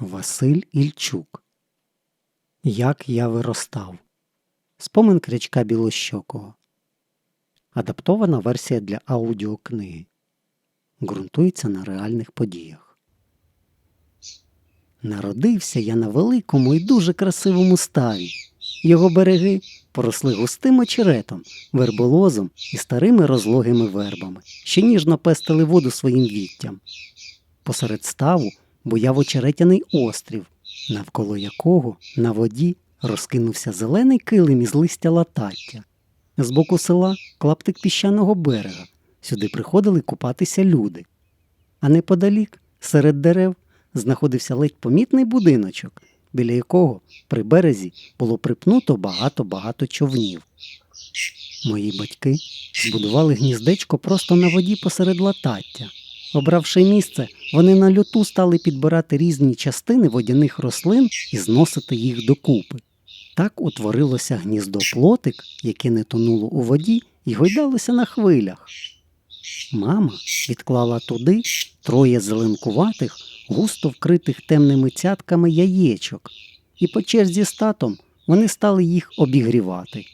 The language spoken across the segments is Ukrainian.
Василь Ільчук. Як я виростав. Спомин крячка білощокого. Адаптована версія для аудіокниги. Ґрунтується на реальних подіях. Народився я на великому і дуже красивому ставі. Його береги поросли густим очеретом, верболозом і старими розлогими вербами, що ніжно пестили воду своїм віттям. Посеред ставу буяв очеретяний острів, навколо якого на воді розкинувся зелений килим із листя латаття. З боку села клаптик піщаного берега. Сюди приходили купатися люди. А неподалік, серед дерев, знаходився ледь помітний будиночок, біля якого при березі було припнуто багато-багато човнів. Мої батьки збудували гніздечко просто на воді посеред латаття. Обравши місце, вони на льоту стали підбирати різні частини водяних рослин і зносити їх докупи. Так утворилося гніздо плотик, яке не тонуло у воді і гойдалося на хвилях. Мама відклала туди троє зеленкуватих, густо вкритих темними цятками яєчок, і по черзі з татом вони стали їх обігрівати.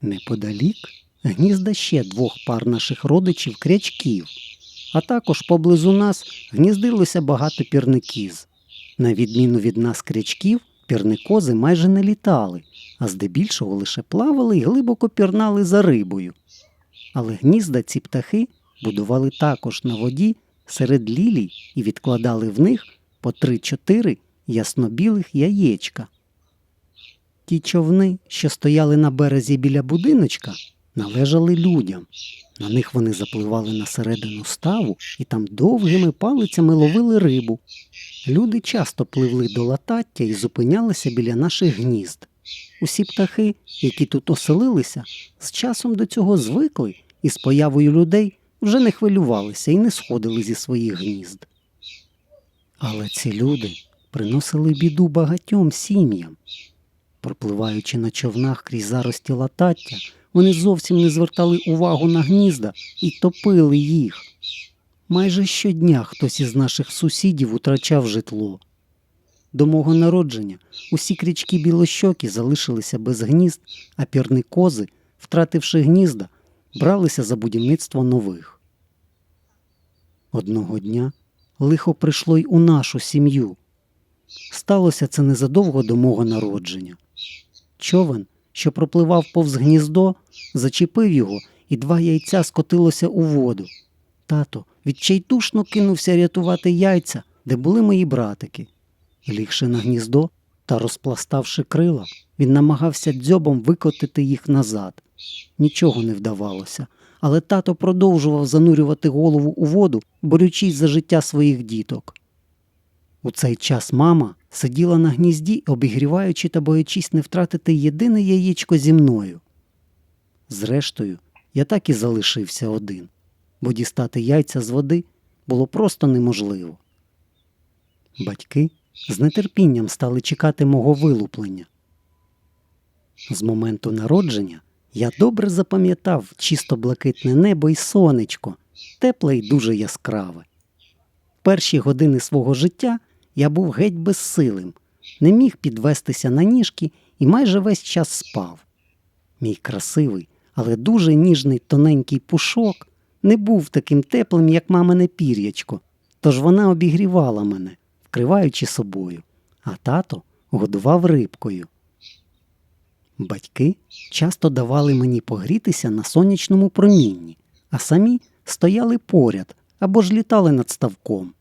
Неподалік гнізда ще двох пар наших родичів крячків, а також поблизу нас гніздилося багато пірникіз. На відміну від нас крячків, пірникози майже не літали, а здебільшого лише плавали і глибоко пірнали за рибою. Але гнізда ці птахи будували також на воді серед лілій і відкладали в них по три-чотири яснобілих яєчка. Ті човни, що стояли на березі біля будиночка, належали людям. На них вони запливали на середину ставу і там довгими палицями ловили рибу. Люди часто пливли до латаття і зупинялися біля наших гнізд. Усі птахи, які тут оселилися, з часом до цього звикли і з появою людей вже не хвилювалися і не сходили зі своїх гнізд. Але ці люди приносили біду багатьом сім'ям. Пропливаючи на човнах крізь зарості латаття, вони зовсім не звертали увагу на гнізда і топили їх. Майже щодня хтось із наших сусідів утрачав житло. До мого народження усі крічки білощокі залишилися без гнізд, а пірникози, втративши гнізда, бралися за будівництво нових. Одного дня лихо прийшло й у нашу сім'ю. Сталося це незадовго до мого народження. Човен, що пропливав повз гніздо, зачепив його, і два яйця скотилося у воду. Тато відчайдушно кинувся рятувати яйця, де були мої братики. Лігши на гніздо та розпластавши крила, він намагався дзьобом викотити їх назад. Нічого не вдавалося, але тато продовжував занурювати голову у воду, борючись за життя своїх діток. У цей час мама сиділа на гнізді, обігріваючи та боячись не втратити єдине яєчко зі мною. Зрештою, я так і залишився один, бо дістати яйця з води було просто неможливо. Батьки з нетерпінням стали чекати мого вилуплення. З моменту народження я добре запам'ятав чисто блакитне небо і сонечко, тепле і дуже яскраве. Перші години свого життя я був геть безсилим, не міг підвестися на ніжки і майже весь час спав. Мій красивий, але дуже ніжний тоненький пушок не був таким теплим, як мамине пір'ячко, тож вона обігрівала мене, вкриваючи собою, а тато годував рибкою. Батьки часто давали мені погрітися на сонячному промінні, а самі стояли поряд або ж літали над ставком.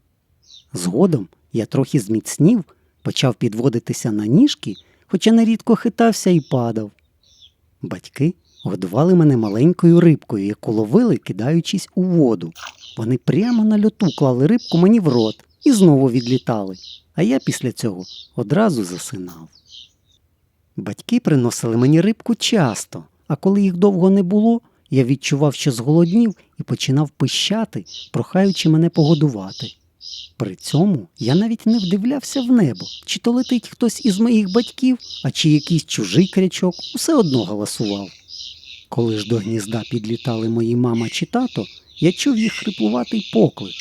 Згодом я трохи зміцнів, почав підводитися на ніжки, хоча нерідко хитався і падав. Батьки годували мене маленькою рибкою, яку ловили, кидаючись у воду. Вони прямо на льоту клали рибку мені в рот і знову відлітали, а я після цього одразу засинав. Батьки приносили мені рибку часто, а коли їх довго не було, я відчував, що зголоднів і починав пищати, прохаючи мене погодувати. При цьому я навіть не вдивлявся в небо, чи то летить хтось із моїх батьків, а чи якийсь чужий крячок, усе одно галасував. Коли ж до гнізда підлітали мої мама чи тато, я чув їх хриплуватий поклик.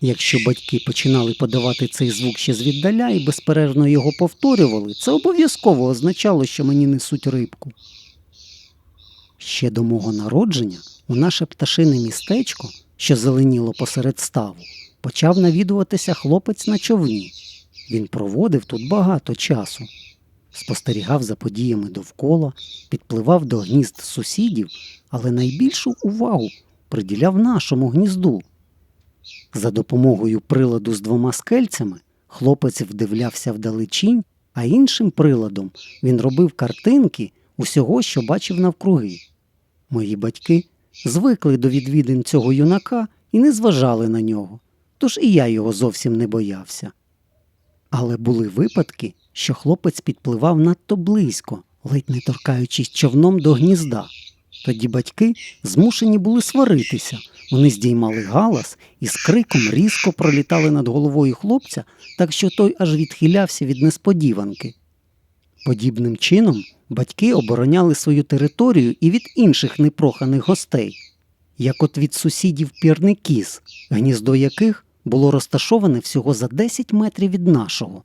Якщо батьки починали подавати цей звук ще звіддаля і безперервно його повторювали, це обов'язково означало, що мені несуть рибку. Ще до мого народження у наше пташине містечко, що зеленіло посеред ставу, почав навідуватися хлопець на човні. Він проводив тут багато часу, спостерігав за подіями довкола, підпливав до гнізд сусідів, але найбільшу увагу приділяв нашому гнізду. За допомогою приладу з двома скельцями хлопець вдивлявся вдалечінь, а іншим приладом він робив картинки усього, що бачив навкруги. Мої батьки звикли до відвідин цього юнака і не зважали на нього, тож і я його зовсім не боявся. Але були випадки, що хлопець підпливав надто близько, ледь не торкаючись човном до гнізда. Тоді батьки змушені були сваритися. Вони здіймали галас і з криком різко пролітали над головою хлопця, так що той аж відхилявся від несподіванки. Подібним чином батьки обороняли свою територію і від інших непроханих гостей, як от від сусідів пірникіз, гніздо яких було розташоване всього за 10 метрів від нашого.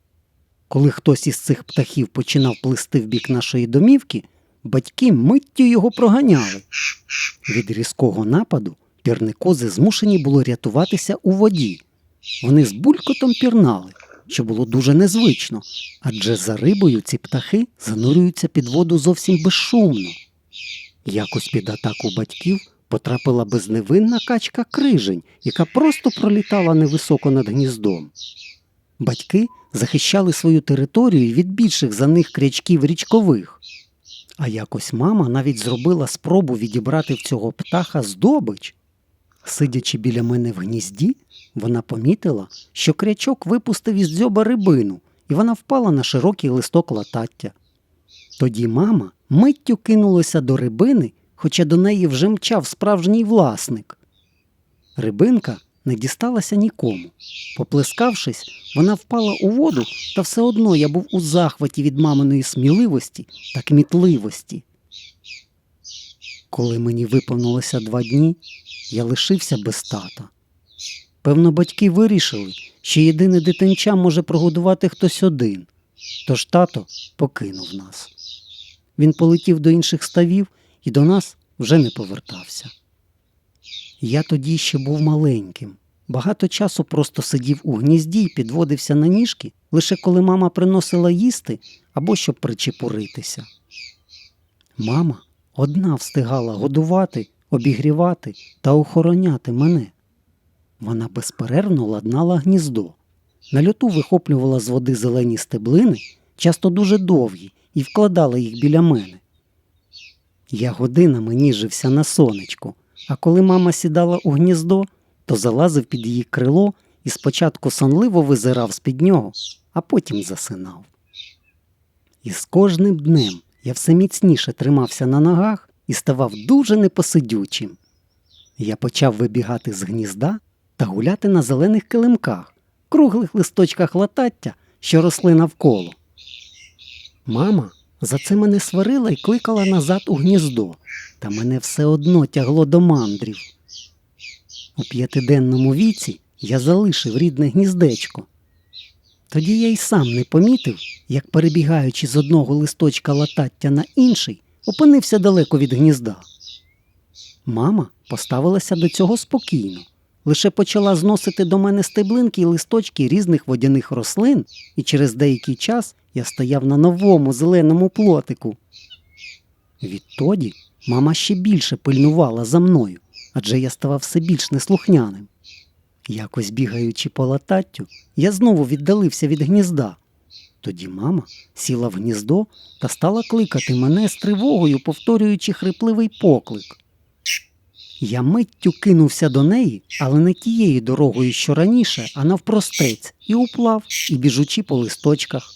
Коли хтось із цих птахів починав плисти в бік нашої домівки, батьки миттю його проганяли. Від різкого нападу пірникози змушені було рятуватися у воді. Вони з булькотом пірнали, що було дуже незвично, адже за рибою ці птахи занурюються під воду зовсім безшумно. Якось під атаку батьків потрапила безневинна качка крижень, яка просто пролітала невисоко над гніздом. Батьки захищали свою територію від більших за них крячків річкових. А якось мама навіть зробила спробу відібрати в цього птаха здобич. Сидячи біля мене в гнізді, вона помітила, що крячок випустив із дзьоба рибину, і вона впала на широкий листок латаття. Тоді мама миттю кинулася до рибини, хоча до неї вже мчав справжній власник. Рибинка не дісталася нікому. Поплескавшись, вона впала у воду, та все одно я був у захваті від маминої сміливості та кмітливості. Коли мені виповнилося два дні, я лишився без тата. Певно, батьки вирішили, що єдине дитинча може прогодувати хтось один, тож тато покинув нас. Він полетів до інших ставів і до нас вже не повертався. Я тоді ще був маленьким. Багато часу просто сидів у гнізді і підводився на ніжки, лише коли мама приносила їсти або щоб причепуритися. Мама одна встигала годувати, обігрівати та охороняти мене. Вона безперервно ладнала гніздо. На льоту вихоплювала з води зелені стеблини, часто дуже довгі, і вкладала їх біля мене. Я годинами ніжився на сонечку, а коли мама сідала у гніздо, то залазив під її крило і спочатку сонливо визирав з-під нього, а потім засинав. І з кожним днем я все міцніше тримався на ногах і ставав дуже непосидючим. Я почав вибігати з гнізда та гуляти на зелених килимках, круглих листочках латаття, що росли навколо. Мама за це мене сварила і кликала назад у гніздо, та мене все одно тягло до мандрів. У п'ятиденному віці я залишив рідне гніздечко. Тоді я й сам не помітив, як, перебігаючи з одного листочка латаття на інший, опинився далеко від гнізда. Мама поставилася до цього спокійно, лише почала зносити до мене стеблинки й листочки різних водяних рослин, і через деякий час я стояв на новому зеленому плотику. Відтоді мама ще більше пильнувала за мною, адже я ставав все більш неслухняним. Якось бігаючи по лататтю, я знову віддалився від гнізда. Тоді мама сіла в гніздо та стала кликати мене з тривогою, повторюючи хрипливий поклик. Я миттю кинувся до неї, але не тією дорогою, що раніше, а навпростець, і уплав, і біжучи по листочках.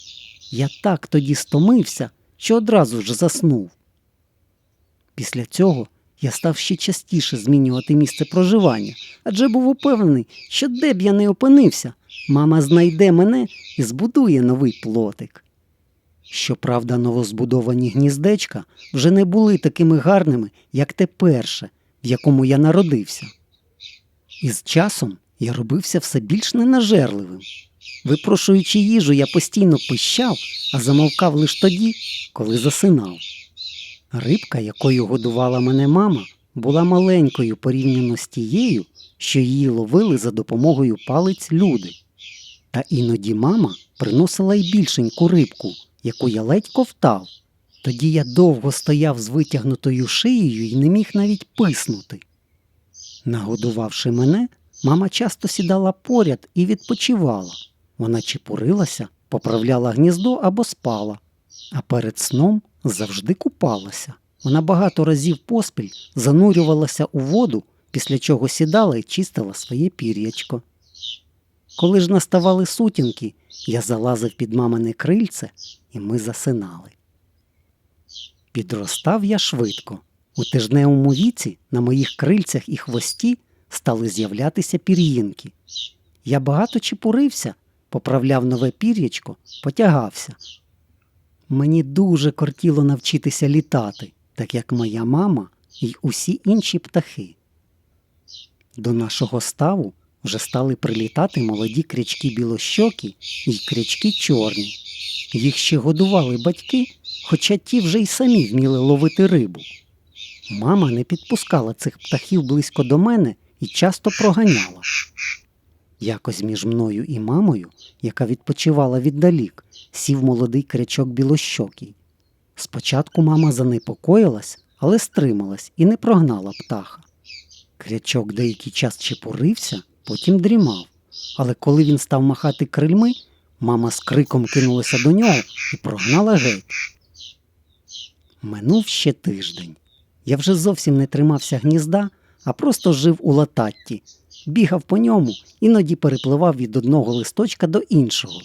Я так тоді стомився, що одразу ж заснув. Після цього я став ще частіше змінювати місце проживання, адже був упевнений, що де б я не опинився, мама знайде мене і збудує новий плотик. Щоправда, новозбудовані гніздечка вже не були такими гарними, як те перше, в якому я народився. І з часом я робився все більш ненажерливим. Випрошуючи їжу, я постійно пищав, а замовкав лише тоді, коли засинав. Рибка, якою годувала мене мама, була маленькою порівняно з тією, що її ловили за допомогою палиць люди. Та іноді мама приносила й більшеньку рибку, яку я ледь ковтав. Тоді я довго стояв з витягнутою шиєю і не міг навіть писнути. Нагодувавши мене, мама часто сідала поряд і відпочивала. Вона чепурилася, поправляла гніздо або спала, а перед сном завжди купалася. Вона багато разів поспіль занурювалася у воду, після чого сідала і чистила своє пір'ячко. Коли ж наставали сутінки, я залазив під мамине крильце, і ми засинали. Підростав я швидко. У тижневому віці на моїх крильцях і хвості стали з'являтися пір'їнки. Я багато чепурився, поправляв нове пір'ячко, потягався. Мені дуже кортіло навчитися літати, так як моя мама і усі інші птахи. До нашого ставу вже стали прилітати молоді крячки білощокі і крячки чорні. Їх ще годували батьки, хоча ті вже й самі вміли ловити рибу. Мама не підпускала цих птахів близько до мене і часто проганяла. Якось між мною і мамою, яка відпочивала віддалік, сів молодий крячок білощокий. Спочатку мама занепокоїлась, але стрималась і не прогнала птаха. Крячок деякий час чепурився, потім дрімав, але коли він став махати крильми, мама з криком кинулася до нього і прогнала геть. Минув ще тиждень. Я вже зовсім не тримався гнізда, а просто жив у лататті, бігав по ньому, іноді перепливав від одного листочка до іншого.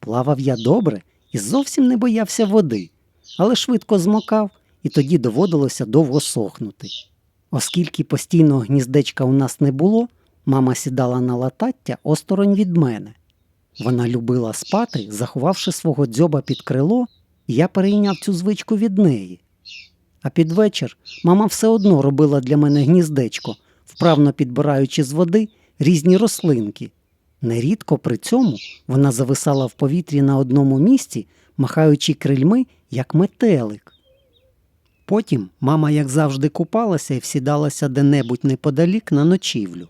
Плавав я добре і зовсім не боявся води, але швидко змокав, і тоді доводилося довго сохнути. Оскільки постійного гніздечка у нас не було, мама сідала на латаття осторонь від мене. Вона любила спати, заховавши свого дзьоба під крило, я перейняв цю звичку від неї. А під вечір мама все одно робила для мене гніздечко, вправно підбираючи з води різні рослинки. Нерідко при цьому вона зависала в повітрі на одному місці, махаючи крильми, як метелик. Потім мама, як завжди, купалася і всідалася де-небудь неподалік на ночівлю.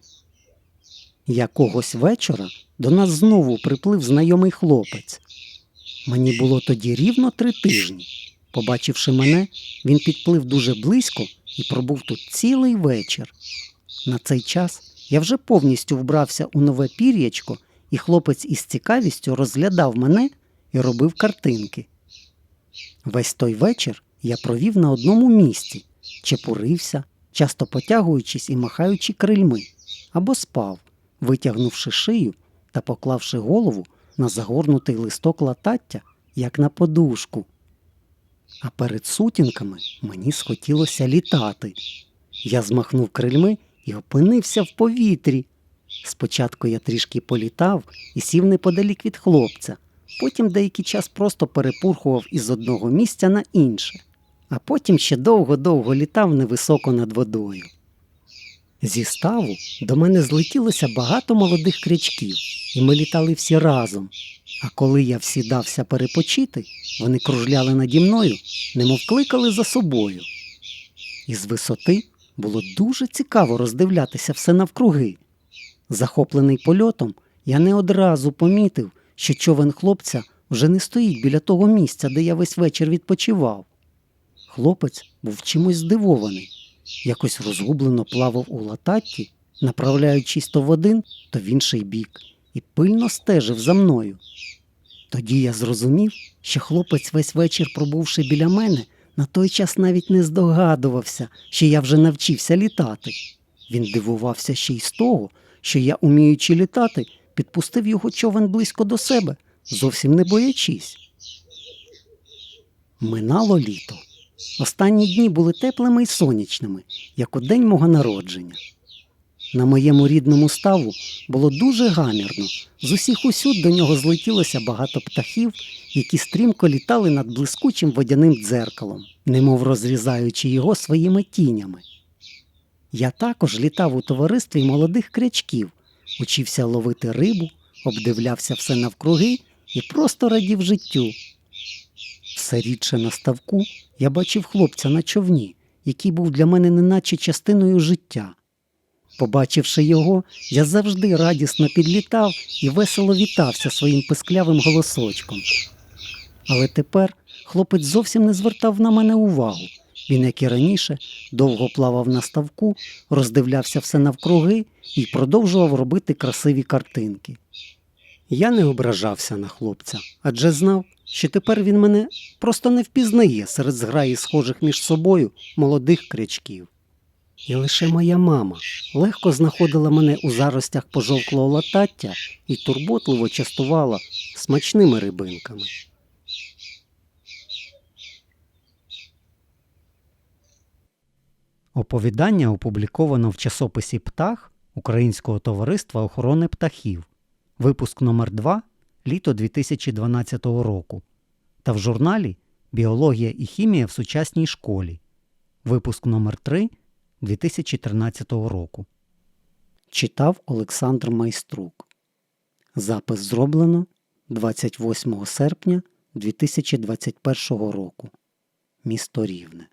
Якогось вечора до нас знову приплив знайомий хлопець. Мені було тоді рівно три тижні. Побачивши мене, він підплив дуже близько і пробув тут цілий вечір. На цей час я вже повністю вбрався у нове пір'ячко, і хлопець із цікавістю розглядав мене і робив картинки. Весь той вечір я провів на одному місці, чепурився, часто потягуючись і махаючи крильми, або спав, витягнувши шию та поклавши голову на загорнутий листок латаття, як на подушку. А перед сутінками мені схотілося літати. Я змахнув крильми і опинився в повітрі. Спочатку я трішки політав і сів неподалік від хлопця, потім деякий час просто перепурхував із одного місця на інше, а потім ще довго-довго літав невисоко над водою. Зі ставу до мене злетілося багато молодих крячків, і ми літали всі разом. А коли я всідався перепочити, вони кружляли наді мною, немов кликали за собою. Із висоти було дуже цікаво роздивлятися все навкруги. Захоплений польотом, я не одразу помітив, що човен хлопця вже не стоїть біля того місця, де я весь вечір відпочивав. Хлопець був чимось здивований, якось розгублено плавав у лататті, направляючись то в один, то в інший бік, і пильно стежив за мною. Тоді я зрозумів, що хлопець весь вечір, пробувши біля мене, на той час навіть не здогадувався, що я вже навчився літати. Він дивувався ще й з того, що я, уміючи літати, підпустив його човен близько до себе, зовсім не боячись. Минало літо. Останні дні були теплими й сонячними, як у день мого народження. На моєму рідному ставу було дуже гамірно. З усіх усюд до нього злетілося багато птахів, які стрімко літали над блискучим водяним дзеркалом, немов розрізаючи його своїми тінями. Я також літав у товаристві молодих крячків, учився ловити рибу, обдивлявся все навкруги і просто радів життю. Все рідше на ставку я бачив хлопця на човні, який був для мене неначе частиною життя. Побачивши його, я завжди радісно підлітав і весело вітався своїм писклявим голосочком. Але тепер хлопець зовсім не звертав на мене увагу. Він, як і раніше, довго плавав на ставку, роздивлявся все навкруги і продовжував робити красиві картинки. Я не ображався на хлопця, адже знав, що тепер він мене просто не впізнає серед зграї схожих між собою молодих крячків. І лише моя мама легко знаходила мене у заростях пожовклого латаття і турботливо частувала смачними рибинками. Оповідання опубліковано в часописі Птах Українського товариства охорони птахів, випуск номер 2 літо 2012 року, та в журналі Біологія і хімія в сучасній школі, випуск номер 3 2013 року. Читав Олександр Майструк. Запис зроблено 28 серпня 2021 року. Місто Рівне.